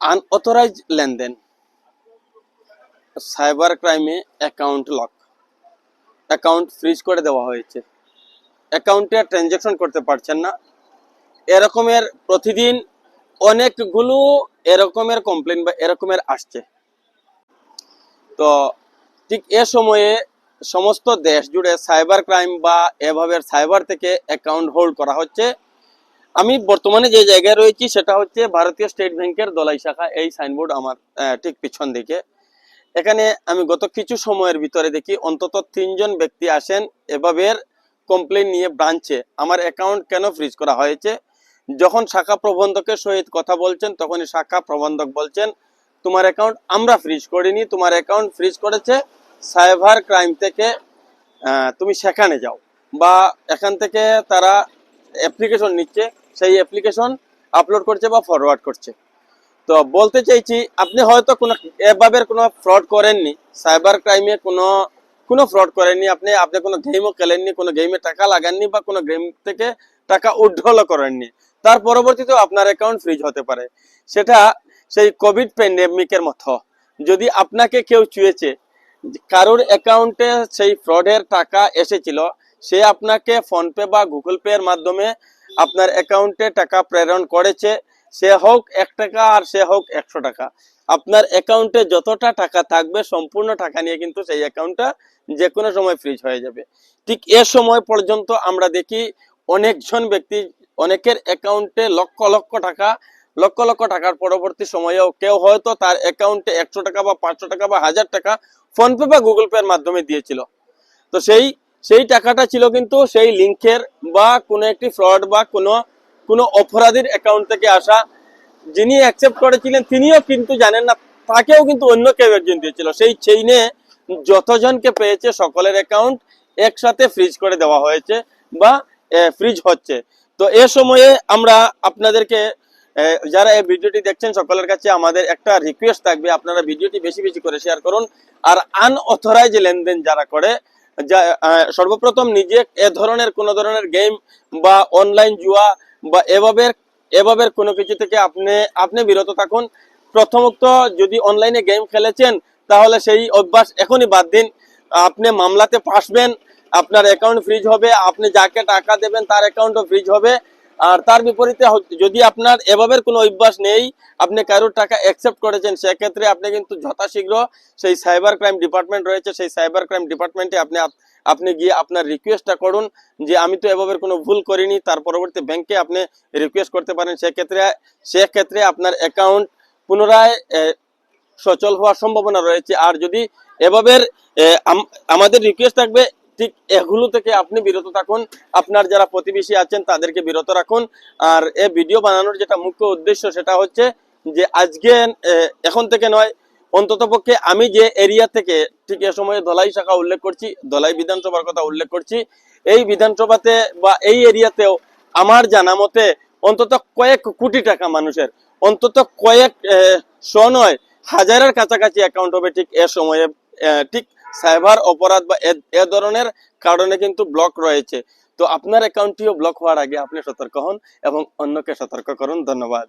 Unauthorised লেনদেন cyber ক্রাইমে account lock account freeze করে দেওয়া হয়েছে। অ্যাকাউন্টে ট্রানজ্যাকশন করতে পারছেন না। এরকমের প্রতিদিন অনেকগুলো এরকমের কমপ্লেন বা এরকমের আসছে। তো ঠিক এ সময়ে সমস্ত দেশ জুড়ে সাইবার ক্রাইম বা এভাবে সাইবার থেকে অ্যাকাউন্ট হোল্ড করা হচ্ছে। আমি বর্তমানে যে জায়গায় রয়েছি সেটা হচ্ছে ভারতীয় স্টেট ব্যাংকের দলাই শাখা, এই সাইনবোর্ড আমার ঠিক পিছন দিকে। এখানে আমি গত কিছু সময়ের ভিতরে দেখি, অন্তত তিনজন ব্যক্তি আসেন, এভাবে কমপ্লেন নিয়ে ব্রাঞ্চে। আমার অ্যাকাউন্ট কেন ফ্রিজ করা হয়েছে? যখন শাখা প্রবন্ধকের সহিত কথা বলছেন, তখনই শাখা প্রবন্ধক বলছেন, তোমার অ্যাকাউন্ট আমরা ফ্রিজ করিনি, তোমার অ্যাকাউন্ট ফ্রিজ করেছে সাইবার ক্রাইম থেকে তুমি সেখানে যাও। বা এখান থেকে তারা অ্যাপ্লিকেশন নিচ্ছে, সেই অ্যাপ্লিকেশন আপলোড করছে বা ফরওয়ার্ড করছে। তো বলতে চাইছি, আপনি হয়তো কোনো এভাবে কোনো ফ্রড করেননি সাইবার ক্রাইমে কোনো কোনো ফ্রড করেননি, আপনি আপনি কোনো গেমও খেলেননি, কোনো গেমে টাকা লাগাননি বা কোনো গেম থেকে টাকা উড্ডলও করেননি, তার পরবর্তীতেও আপনার অ্যাকাউন্ট ফ্রিজ হতে পারে। সেটা সেই কোভিড প্যান্ডেমিকের মতো। যদি আপনাকে কেউ চুয়েছে কারোর অ্যাকাউন্টে সেই ফ্রডের টাকা এসেছিল সে আপনাকে ফোনপে বা গুগল পে এর মাধ্যমে আপনার অ্যাকাউন্টে টাকা প্রেরণ করেছে। সে হোক এক টাকা আর সে হোক একশো টাকা। আপনার অ্যাকাউন্টে যতটা টাকা থাকবে, সম্পূর্ণ টাকা নিয়ে কিন্তু সেই অ্যাকাউন্টটা যে কোনো সময় ফ্রিজ হয়ে যাবে। ঠিক এ সময় পর্যন্ত আমরা দেখি অনেকজন ব্যক্তি, অনেকের অ্যাকাউন্টে লক্ষ লক্ষ টাকা, লক্ষ লক্ষ টাকার পরবর্তী সময়েও কেউ হয়তো তার অ্যাকাউন্টে একশো টাকা বা পাঁচশো টাকা বা হাজার টাকা ফোনপে বা গুগল পে এর মাধ্যমে দিয়েছিল। তো সেই সেই টাকাটা ছিল কিন্তু সেই লিঙ্কের বা কোনো একটি ফ্রড বা কোনো কোনো অপরাধীর অ্যাকাউন্ট থেকে আসা। যিনি অ্যাকসেপ্ট করেছিলেন, তিনিও কিন্তু জানেন না, তাকেও কিন্তু অন্য কেউ একজন দিয়েছিল। সেই চেইনে যতজনকে পেয়েছে সকলের অ্যাকাউন্ট একসাথে ফ্রিজ করে দেওয়া হয়েছে বা ফ্রিজ হচ্ছে। তো এ সময়ে আমরা আপনাদেরকে যারা এই ভিডিওটি দেখছেন, সকলের কাছে আমাদের একটা রিকোয়েস্ট থাকবে। আপনারা ভিডিওটি বেশি বেশি করে শেয়ার করুন। আর আনঅথরাইজ লেনদেন যারা করে সর্বপ্রথম নিজে এ ধরনের কোন ধরনের গেম বা অনলাইন জুয়া বা এভাবে এভাবে কোনো কিছু থেকে আপনি আপনি বিরত থাকুন। প্রথমত যদি অনলাইনে গেম খেলেছেন, তাহলে সেই অভ্যাস এখনই বাদ দিন। আপনি মামলাতে ফাঁসবেন, আপনার অ্যাকাউন্ট ফ্রিজ হবে, আপনি যাকে টাকা দেবেন তার অ্যাকাউন্টও ফ্রিজ হবে। আর তার বিপরীতে যদি আপনার এভাবে কোনো অভ্যাস নেই, আপনি কারোর টাকা অ্যাকসেপ্ট করেছেন, সেক্ষেত্রে আপনি কিন্তু যথাশীঘ্র সেই সাইবার ক্রাইম ডিপার্টমেন্ট রয়েছে, সেই সাইবার ক্রাইম ডিপার্টমেন্টে আপনি আপনি গিয়ে আপনার রিকোয়েস্টটা করুন যে আমি তো এভাবে কোনো ভুল করিনি, তার পরবর্তী ব্যাংকে আপনি রিকোয়েস্ট করতে পারেন। সেক্ষেত্রে সেক্ষেত্রে আপনার অ্যাকাউন্ট পুনরায় সচল হওয়ার সম্ভাবনা রয়েছে। আর যদি এভাবে আমাদের রিকোয়েস্ট থাকবে ঠিক এগুলো থেকে আপনি বিরত থাকুন। আপনার যারা প্রতিবেশী আছেন, তাদেরকে বিরত রাখুন। আর এ ভিডিও বানানোর যেটা মুখ্য উদ্দেশ্য সেটা হচ্ছে যে আজকে এখন থেকে নয়, অন্তত পক্ষে আমি যে এরিয়া থেকে ঠিক এ সময়ে ধলাই শাখা উল্লেখ করছি, ধলাই বিধানসভার কথা উল্লেখ করছি, এই বিধানসভাতে বা এই এরিয়াতেও আমার জানা মতে অন্তত কয়েক কোটি টাকা মানুষের, অন্তত কয়েক শ নয়, হাজারের কাছাকাছি অ্যাকাউন্ট হবে ঠিক এ সময়ে ঠিক সাইবার অপরাধ বা এ- ধরনের কারণে কিন্তু ব্লক রয়েছে। তো আপনার অ্যাকাউন্টটিও ব্লক হওয়ার আগে আপনি সতর্ক হন এবং অন্যকে সতর্ক করুন। ধন্যবাদ।